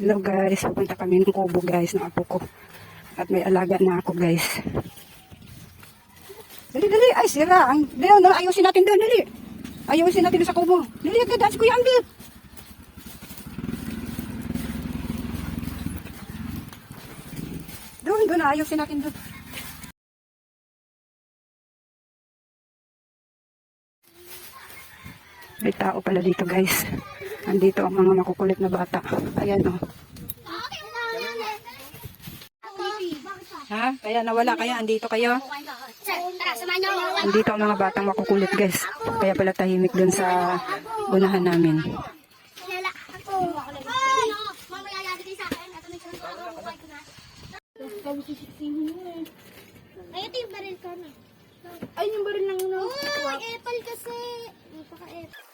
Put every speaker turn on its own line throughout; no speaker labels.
Hello guys, pupunta kami ng kubo guys ng apo ko. At may alaga na ako guys. Dali, dali. Ay, sira. Ang, dali, no, ayusin natin doon, dali. Ayusin natin sa kubo. Dali, agad, si Kuya Anggit. Doon, doon, ayusin natin doon. May tao pala dito guys. Andito ang mga makukulit na bata. Ayan oh. Ha? Kaya nawala kaya andito kayo? Andito ang mga batang makukulit guys. Kaya pala tahimik dun sa unahan namin.
Ay! Ito yung baril ko na.
Ay, yung baril ng no.
Oh, apple kasi. Napaka-apple.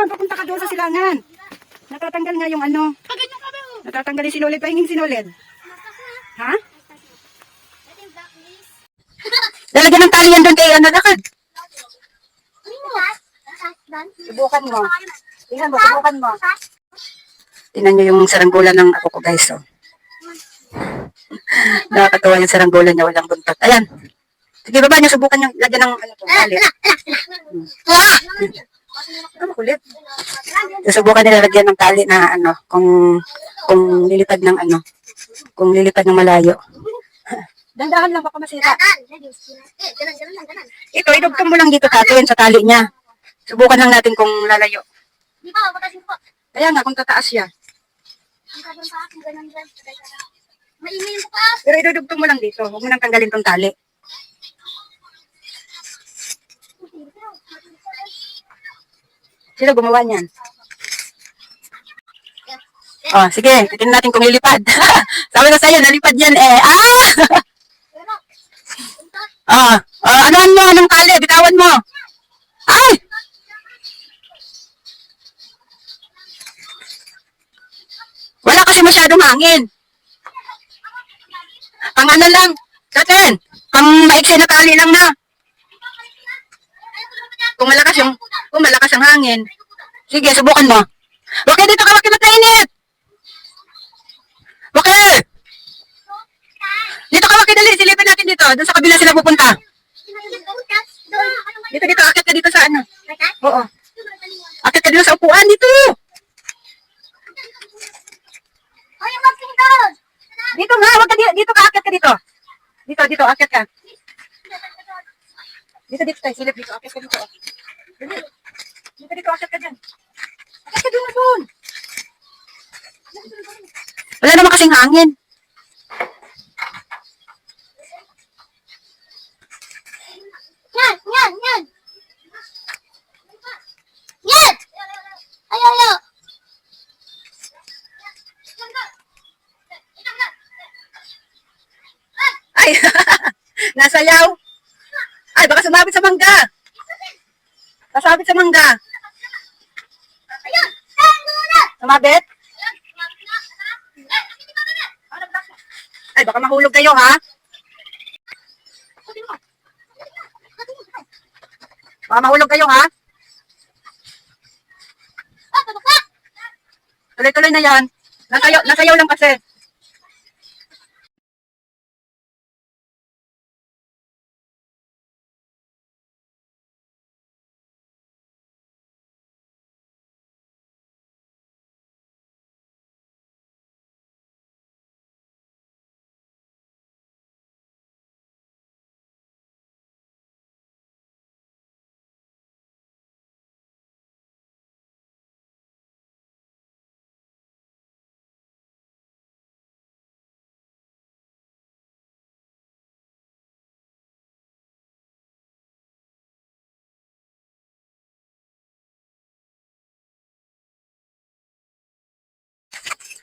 Ganon, papunta ka doon sa silangan. Natatanggal nga yung ano.
Ka ba?
Natatanggal yung sinulid. Pahinging sinulid. Ha? Lalagyan ng tali yan doon kay ano lakad. Subukan mo. Tingnan mo, subukan mo. Tingnan nyo yung saranggola ng ako ko guys. Oh. Nakakatawa yung saranggola niya, walang buntot. Ayan. Sige, baba niyo, subukan niyo. Lagyan ng ano to, tali. Ano kulit? Susubukan nila lagyan ng tali na ano, kung kung lilipad ng ano, kung lilipad ng malayo. Dandahan lang baka masira. Ito, idugtong mo lang dito tatin sa tali niya. Subukan lang natin kung lalayo.
Di ba, patasin po.
Kaya nga, kung tataas siya. Pero idudugtong mo lang dito. Huwag mo nang tanggalin tong tali. Sino gumawa niyan? Oh, sige. Tingnan natin kung lilipad. Sabi ko sa'yo, nalipad yan eh. Ah! Ah, ah, anuhan mo, anong tali? Bitawan mo. Ay! Wala kasi masyadong hangin. Ang ano lang, Katen, ang maiksi na tali lang na. Kung malakas yung, kung malakas ang hangin. Sige, subukan mo. Bakit dito ka bakit mainit? Bakit? Dito ka bakit dali, silipin natin dito. Doon sa kabila sila pupunta. Dito, dito, akit ka dito sa ano. Oo. Akit ka dito sa upuan, dito. Dito nga, wag ka dito, dito ka, akit ka dito. Dito, dito, akit ka. Dito, dito tayo, silip dito, akit ka dito. Dito, dito, dito, akit ka dyan. Akit ka dito, doon. Wala naman kasing hangin.
Yan, yan, yan! Yan! Ay, ay, ay!
Ay, nasayaw. Ay, baka sumabit sa mangga. Nasabit sa mangga.
Ayun!
Sumabit? Ay, baka mahulog kayo, ha? Baka mahulog kayo, ha? Tuloy-tuloy na yan. Nasayaw, nasayaw lang kasi.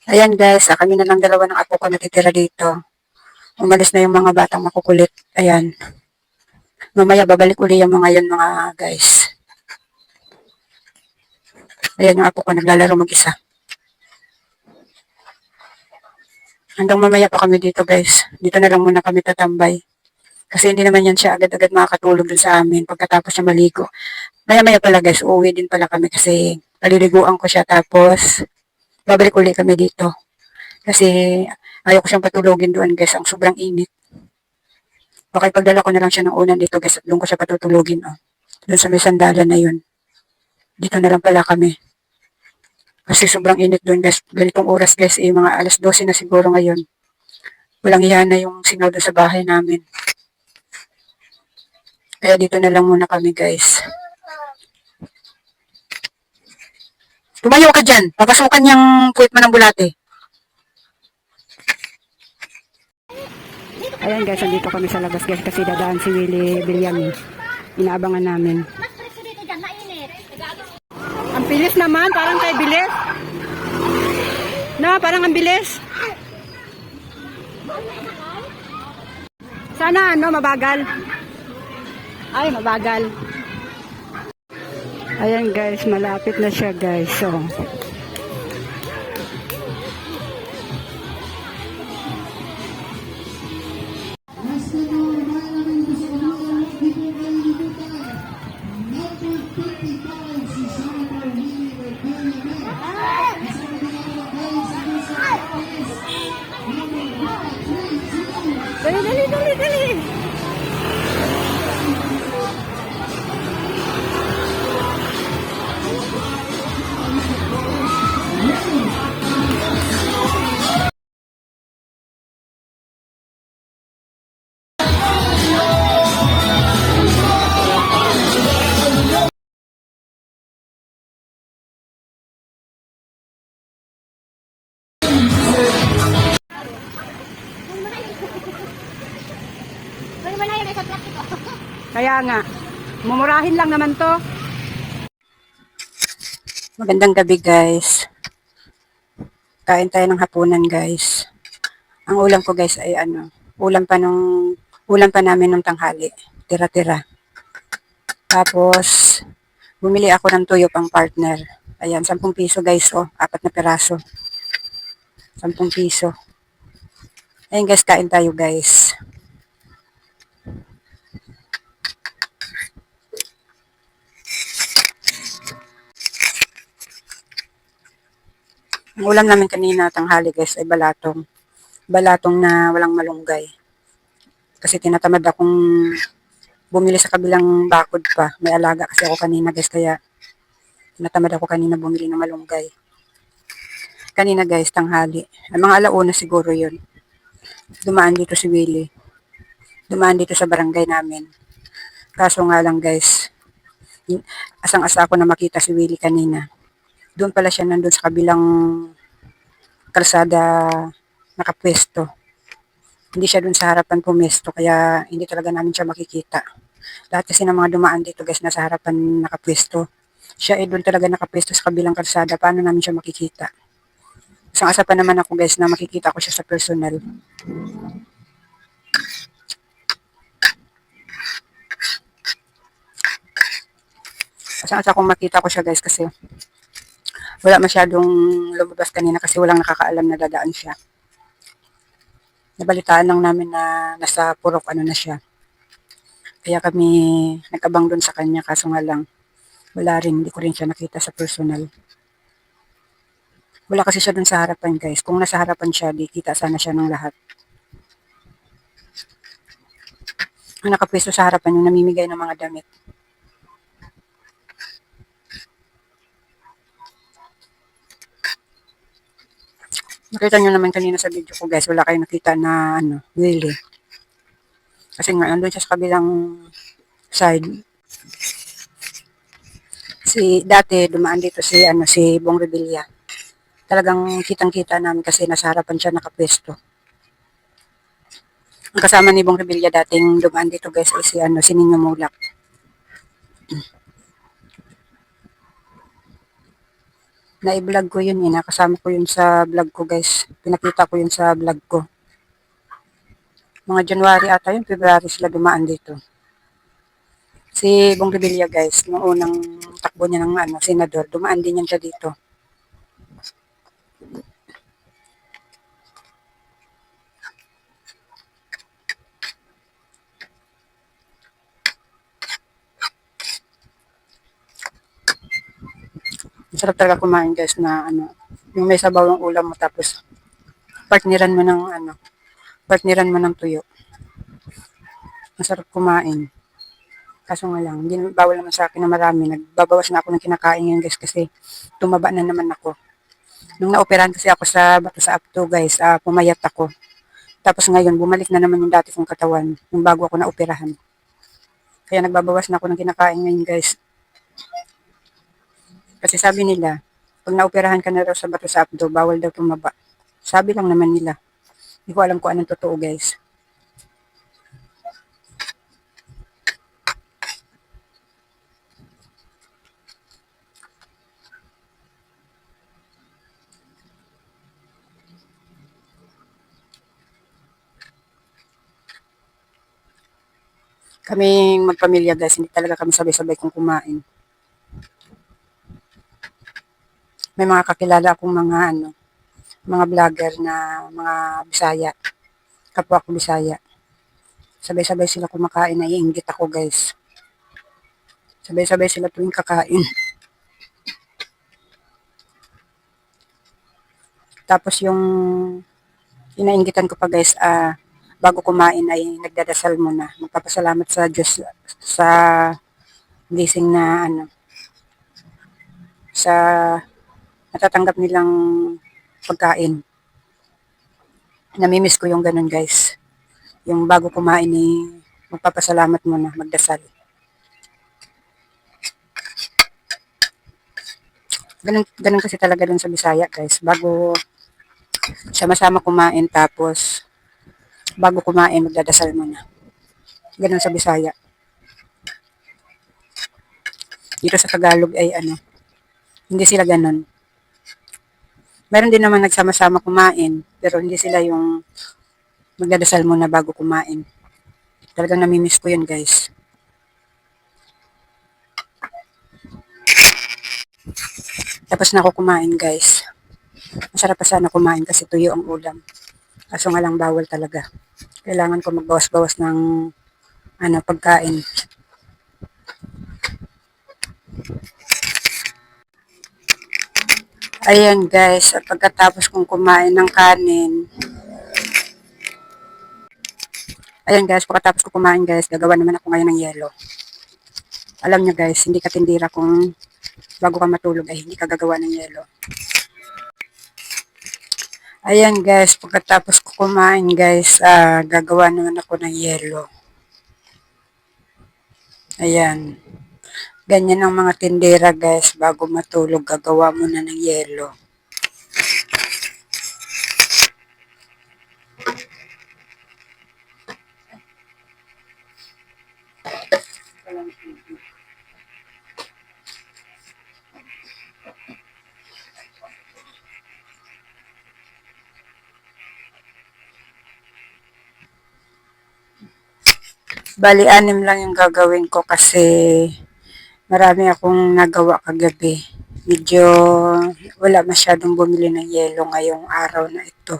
Ayan guys, ah, kami na lang dalawa ng apo ko natitira dito. Umalis na yung mga batang makukulit. Ayan. Mamaya babalik uli yung mga yun mga guys. Ayan yung apo ko naglalaro mag-isa. Hanggang mamaya pa kami dito guys. Dito na lang muna kami tatambay. Kasi hindi naman yan siya agad-agad makakatulog dun sa amin pagkatapos siya maligo. Maya-maya pala guys, uuwi din pala kami kasi paliliguan ko siya tapos babalik uli kami dito. Kasi ayaw ko siyang patulogin doon guys, ang sobrang init. Okay, pagdala ko na lang siya ng unan dito guys doon ko siya patutulogin. Oh. Doon sa may sandalan na yun. Dito na lang pala kami. Kasi sobrang init doon guys. Ganitong oras guys, eh, mga alas 12 na siguro ngayon. Walang hiya na yung singaw doon sa bahay namin. Kaya dito na lang muna kami guys. Tumayo ka dyan. Papasukan yung puwit mo ng bulate. Ayan guys, andito kami sa labas guys kasi dadaan si Willie Bilyami. Inaabangan namin. Ang bilis naman, parang kay bilis. Na, parang ang bilis. Sana ano, mabagal. Ay, mabagal. Ayan guys, malapit na siya guys. So, nga, mumurahin lang naman to. Magandang gabi guys. Kain tayo ng hapunan guys. Ang ulam ko guys ay ano, ulam pa nung, ulam pa namin nung tanghali. Tira-tira. Tapos, bumili ako ng tuyo pang partner. Ayan, 10 piso guys oh, apat na piraso. 10 piso. Ayun guys, kain tayo guys. Ang ulam namin kanina tanghali guys ay balatong. Balatong na walang malunggay. Kasi tinatamad akong bumili sa kabilang bakod pa. May alaga kasi ako kanina guys kaya tinatamad ako kanina bumili ng malunggay. Kanina guys tanghali. Ang mga alauna siguro yun. Dumaan dito si Willie. Dumaan dito sa barangay namin. Kaso nga lang guys, asang-asa ako na makita si Willie kanina doon pala siya nandun sa kabilang kalsada nakapwesto. Hindi siya doon sa harapan pumesto, kaya hindi talaga namin siya makikita. Lahat kasi ng mga dumaan dito guys, nasa harapan nakapwesto. Siya ay doon talaga nakapwesto sa kabilang kalsada, paano namin siya makikita? Isang asa pa naman ako guys na makikita ko siya sa personal. Isang asa kong makita ko siya guys kasi wala masyadong lumabas kanina kasi walang nakakaalam na dadaan siya. Nabalitaan lang namin na nasa purok ano na siya. Kaya kami nag-abang doon sa kanya kaso nga lang wala rin, hindi ko rin siya nakita sa personal. Wala kasi siya doon sa harapan guys. Kung nasa harapan siya, di kita sana siya ng lahat. Ang nakapwesto sa harapan yung namimigay ng mga damit. Nakita nyo naman kanina sa video ko guys, wala kayong nakita na ano, Willie. Kasi nga, nandun siya sa kabilang side. Si, dati, dumaan dito si, ano, si Bong Revilla. Talagang kitang-kita namin kasi nasa harapan siya nakapwesto. Ang kasama ni Bong Revilla dating dumaan dito guys ay si, ano, si Nino Mulak. Na-vlog ko yun eh. Nakasama ko yun sa vlog ko guys. Pinakita ko yun sa vlog ko. Mga January ata yun, February sila dumaan dito. Si Bong Revilla guys, nung unang takbo niya ng ano, senador, dumaan din yan siya dito. Masarap talaga kumain guys na ano, yung may sabaw ng ulam mo tapos partneran mo ng ano, partneran mo ng tuyo. Masarap kumain. Kaso nga lang, hindi bawal naman sa akin na marami. Nagbabawas na ako ng kinakain ngayon guys kasi tumaba na naman ako. Nung naoperahan kasi ako sa bato sa apto guys, ah, pumayat ako. Tapos ngayon, bumalik na naman yung dati kong katawan, yung bago ako naoperahan. Kaya nagbabawas na ako ng kinakain ngayon guys. Kasi sabi nila, pag naoperahan ka na raw sa bato sa apdo, bawal daw tumaba. Sabi lang naman nila. Hindi ko alam kung anong totoo guys. Kaming magpamilya guys, hindi talaga kami sabay-sabay kung kumain. May mga kakilala akong mga ano, mga vlogger na mga Bisaya. Kapwa ko Bisaya. Sabay-sabay sila kumakain, naiinggit ako guys. Sabay-sabay sila tuwing kakain. Tapos yung inainggitan ko pa guys, ah, bago kumain ay nagdadasal muna. Magpapasalamat sa Diyos sa blessing na ano, sa natatanggap nilang pagkain. Namimiss ko yung ganun guys. Yung bago kumain eh, magpapasalamat muna, magdasal. Ganun, ganun kasi talaga dun sa Bisaya guys. Bago sama-sama kumain tapos bago kumain magdadasal muna. Ganun sa Bisaya. Dito sa Tagalog ay ano, hindi sila ganun. Meron din naman nagsama-sama kumain, pero hindi sila yung magdadasal muna bago kumain. Talagang namimiss ko yun, guys. Tapos na ako kumain, guys. Masarap pa sana kumain kasi tuyo ang ulam. Kaso nga lang bawal talaga. Kailangan ko magbawas-bawas ng ano, pagkain. Ayan guys, at pagkatapos kong kumain ng kanin, ayan guys, pagkatapos ko kumain guys, gagawa naman ako ngayon ng yelo. Alam nyo guys, hindi ka tindira kung bago ka matulog ay hindi ka gagawa ng yelo. Ayan guys, pagkatapos ko kumain guys, ah, gagawa naman ako ng yelo. Ayan. Ganyan ang mga tindera guys, bago matulog, gagawa muna ng yelo. Bali, anim lang yung gagawin ko kasi marami akong nagawa kagabi. Medyo wala masyadong bumili ng yelo ngayong araw na ito.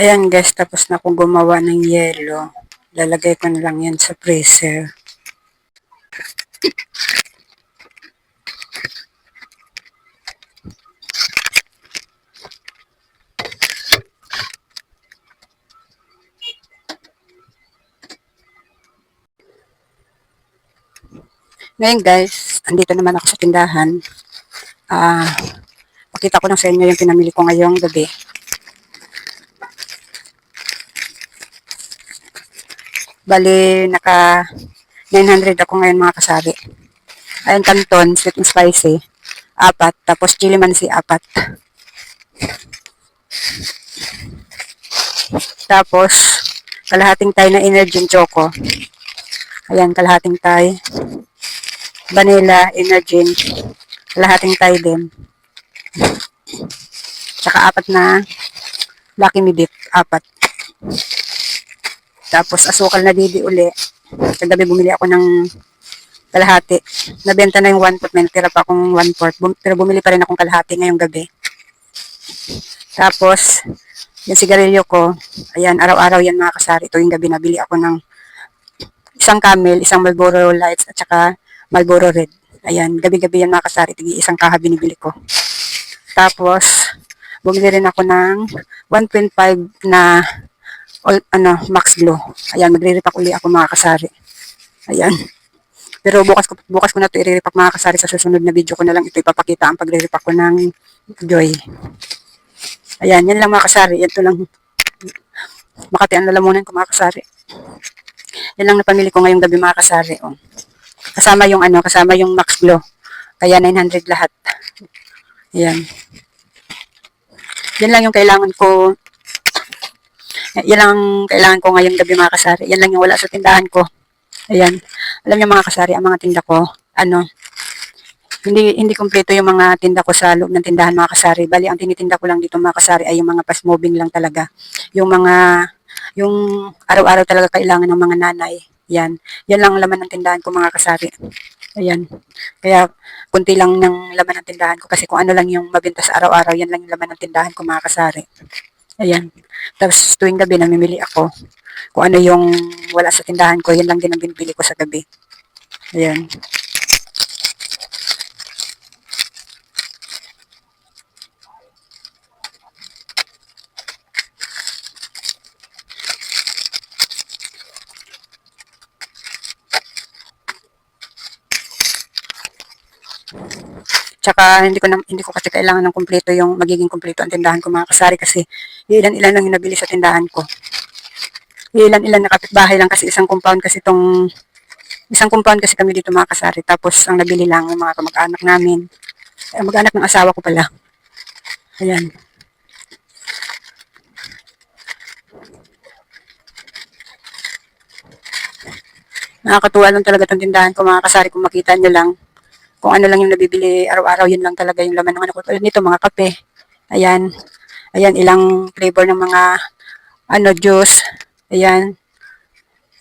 Ayan guys, tapos na akong gumawa ng yelo. Lalagay ko na lang yan sa freezer. Ngayon guys, andito naman ako sa tindahan. Ah, pakita ko lang sa inyo yung pinamili ko ngayong gabi. Bali, naka 900 ako ngayon mga kasari. Ayun, canton, sweet and spicy. Apat. Tapos chili mansi, apat. Tapos, kalahating tayo na energy choco. Ayan, kalahating tayo. Vanilla, energy. Kalahating tayo din. Tsaka apat na Lucky Me Dip. Apat. Tapos asukal na didi uli. Kagabi bumili ako ng kalahati. Nabenta na yung one fourth. May natira pa akong one fourth. Bum- pero bumili pa rin akong kalahati ngayong gabi. Tapos, yung sigarilyo ko, ayan, araw-araw yan mga kasari. Ito yung gabi nabili ako ng isang camel, isang Marlboro Lights, at saka Marlboro Red. Ayan, gabi-gabi yan mga kasari. Tigi isang kaha binibili ko. Tapos, bumili rin ako ng 1.5 na all, ano, Max Glow. Ayan, magre-repack uli ako mga kasari. Ayan. Pero bukas ko, bukas ko na ito i-repack mga kasari sa susunod na video ko na lang ito ipapakita ang pagre-repack ko ng Joy. Ayan, yan lang mga kasari. Ito lang. Makati ang lalamunan ko mga kasari. Yan lang napamili ko ngayong gabi mga kasari. Oh. Kasama yung ano, kasama yung Max Glow. Kaya 900 lahat. Ayan. Yan lang yung kailangan ko yan lang ang kailangan ko ngayong gabi mga kasari. Yan lang yung wala sa tindahan ko. Ayan. Alam niyo mga kasari, ang mga tinda ko, ano, hindi hindi kumpleto yung mga tinda ko sa loob ng tindahan mga kasari. Bali, ang tinitinda ko lang dito mga kasari ay yung mga fast moving lang talaga. Yung mga, yung araw-araw talaga kailangan ng mga nanay. Yan. Yan lang ang laman ng tindahan ko mga kasari. Ayan. Kaya, kunti lang ng laman ng tindahan ko kasi kung ano lang yung mabenta sa araw-araw, yan lang yung laman ng tindahan ko mga kasari. Ayan. Tapos tuwing gabi namimili ako kung ano yung wala sa tindahan ko, yan lang din ang binibili ko sa gabi. Ayan. Tsaka hindi ko na, hindi ko kasi kailangan ng kumpleto yung magiging kumpleto ang tindahan ko mga kasari kasi ilan-ilan lang yung nabili sa tindahan ko. Ilan-ilan na kapitbahay lang kasi isang compound kasi itong isang compound kasi kami dito mga kasari tapos ang nabili lang yung mga kamag-anak namin. Eh, mag-anak ng asawa ko pala. Ayan. Nakakatuwa lang talaga itong tindahan ko mga kasari kung makita nyo lang kung ano lang yung nabibili araw-araw, yun lang talaga yung laman ng ano ko. Nito, mga kape. Ayan. Ayan, ilang flavor ng mga ano, juice. Ayan.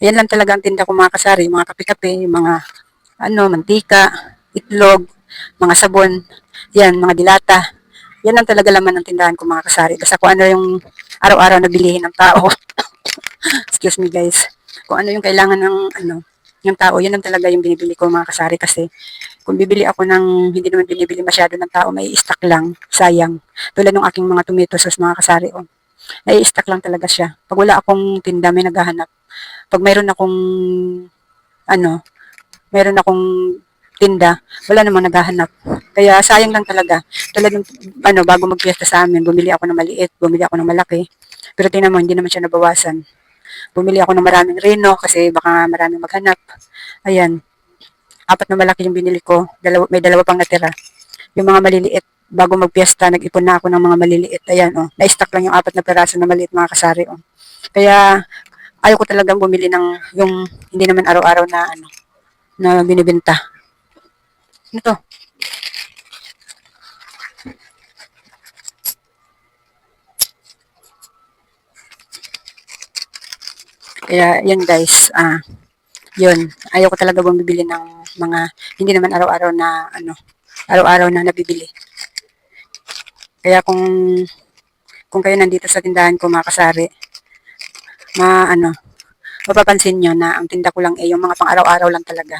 Ayan lang talaga ang tinda ko mga kasari. Mga kape-kape, mga ano, mantika, itlog, mga sabon. Yan, mga dilata. Yan lang talaga laman ng tindahan ko mga kasari. Basta kung ano yung araw-araw na bilihin ng tao. Excuse me guys. Kung ano yung kailangan ng ano, yung tao, yun lang talaga yung binibili ko mga kasari kasi kung bibili ako ng hindi naman binibili masyado ng tao, may stock lang, sayang. Tulad ng aking mga tomato sauce mga kasari, oh. May stock lang talaga siya. Pag wala akong tinda, may naghahanap. Pag mayroon akong ano, mayroon akong tinda, wala namang naghahanap. Kaya sayang lang talaga. Tulad ng ano, bago magpiesta sa amin, bumili ako ng maliit, bumili ako ng malaki. Pero tingnan mo, hindi naman siya nabawasan. Bumili ako ng maraming reno kasi baka maraming maghanap. Ayan. Apat na malaki yung binili ko. Dalawa, may dalawa pang natira. Yung mga maliliit, bago magpiesta, nag-ipon na ako ng mga maliliit. Ayan, oh. Na-stock lang yung apat na peraso na maliit mga kasari, oh. Kaya, ayaw ko talagang bumili ng yung hindi naman araw-araw na ano na binibenta. Ano to? Kaya, yun guys, ah, yun, ayaw ko talaga bumibili ng mga, hindi naman araw-araw na, ano, araw-araw na nabibili. Kaya kung kung kayo nandito sa tindahan ko mga kasari, ma ano, mapapansin nyo na ang tinda ko lang eh yung mga pang araw-araw lang talaga.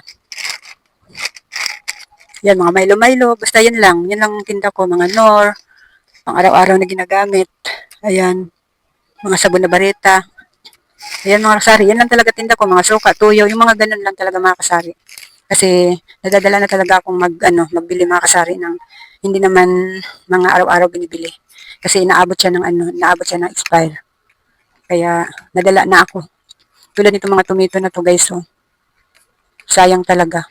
Yan, mga Milo-Milo, basta yan lang. Yan lang ang tinda ko, mga Nor, pang araw-araw na ginagamit. Ayan, mga sabon na bareta. Ayan mga kasari, yan lang talaga tinda ko, mga suka, tuyo, yung mga ganun lang talaga mga kasari. Kasi nadadala na talaga akong mag, ano, magbili mga kasari ng hindi naman mga araw-araw binibili. Kasi inaabot siya ng ano, inaabot siya ng expire. Kaya nadala na ako. Tulad nito mga tomato na to guys, oh. Sayang talaga.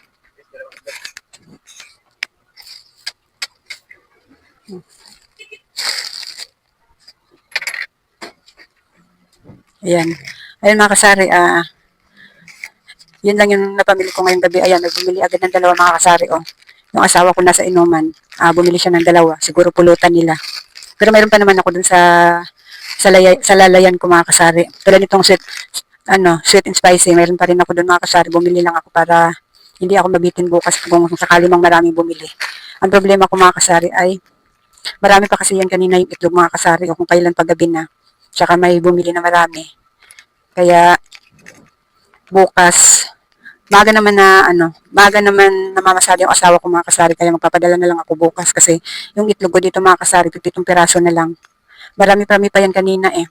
Ayan. Ayan mga kasari, ah, yun lang yung napamili ko ngayong gabi. Ayan, nagbumili agad ng dalawa mga kasari, oh. Yung asawa ko nasa inuman, ah, bumili siya ng dalawa. Siguro pulutan nila. Pero mayroon pa naman ako dun sa sa, laya, sa lalayan ko mga kasari. Tulad nitong sweet, ano, sweet and spicy, mayroon pa rin ako dun mga kasari. Bumili lang ako para hindi ako mabitin bukas kung sakali mang maraming bumili. Ang problema ko mga kasari ay marami pa kasi yan kanina yung itlog mga kasari o kung kailan paggabi na. Tsaka may bumili na marami. Kaya bukas, maga naman na ano, maga naman namamasada yung asawa ko mga kasari kaya magpapadala na lang ako bukas kasi yung itlog ko dito mga kasari, pipitong piraso na lang. Marami-rami pa yan kanina eh.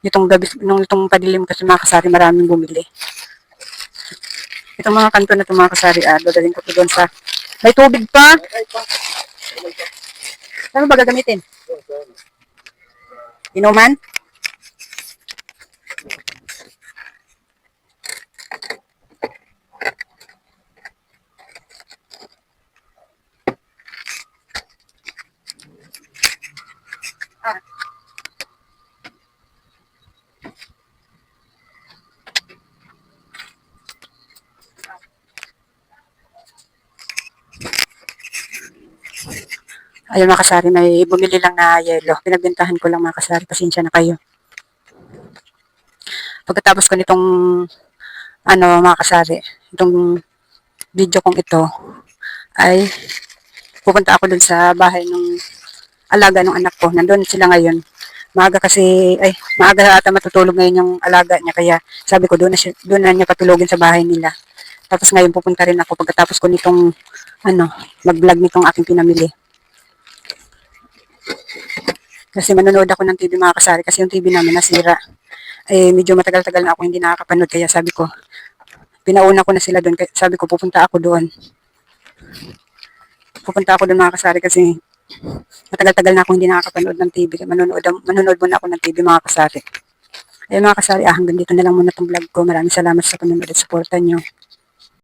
Itong gabi, nung itong padilim kasi mga kasari, maraming bumili. Itong mga kanto na itong mga kasari, ah, dadaling ko doon sa, may tubig pa! Saan mo ba gagamitin? Inuman? Ayun mga kasari, may bumili lang na yelo. Pinagbentahan ko lang mga kasari, pasensya na kayo. Pagkatapos ko nitong, ano mga kasari, itong video kong ito, ay pupunta ako dun sa bahay ng alaga ng anak ko. Nandun sila ngayon. Maaga kasi, ay, maaga ata matutulog ngayon yung alaga niya. Kaya sabi ko, doon na, siya, doon na niya patulogin sa bahay nila. Tapos ngayon pupunta rin ako pagkatapos ko nitong, ano, mag-vlog nitong aking pinamili. Kasi manonood ako ng TV mga kasari kasi yung TV namin nasira. Eh, medyo matagal-tagal na ako hindi nakakapanood kaya sabi ko, pinauna ko na sila doon. Sabi ko, pupunta ako doon. Pupunta ako doon mga kasari kasi matagal-tagal na ako hindi nakakapanood ng TV. Manonood, manonood muna ako ng TV mga kasari. Ayun mga kasari, ah, hanggang dito na lang muna itong vlog ko. Maraming salamat sa panonood at supportan nyo.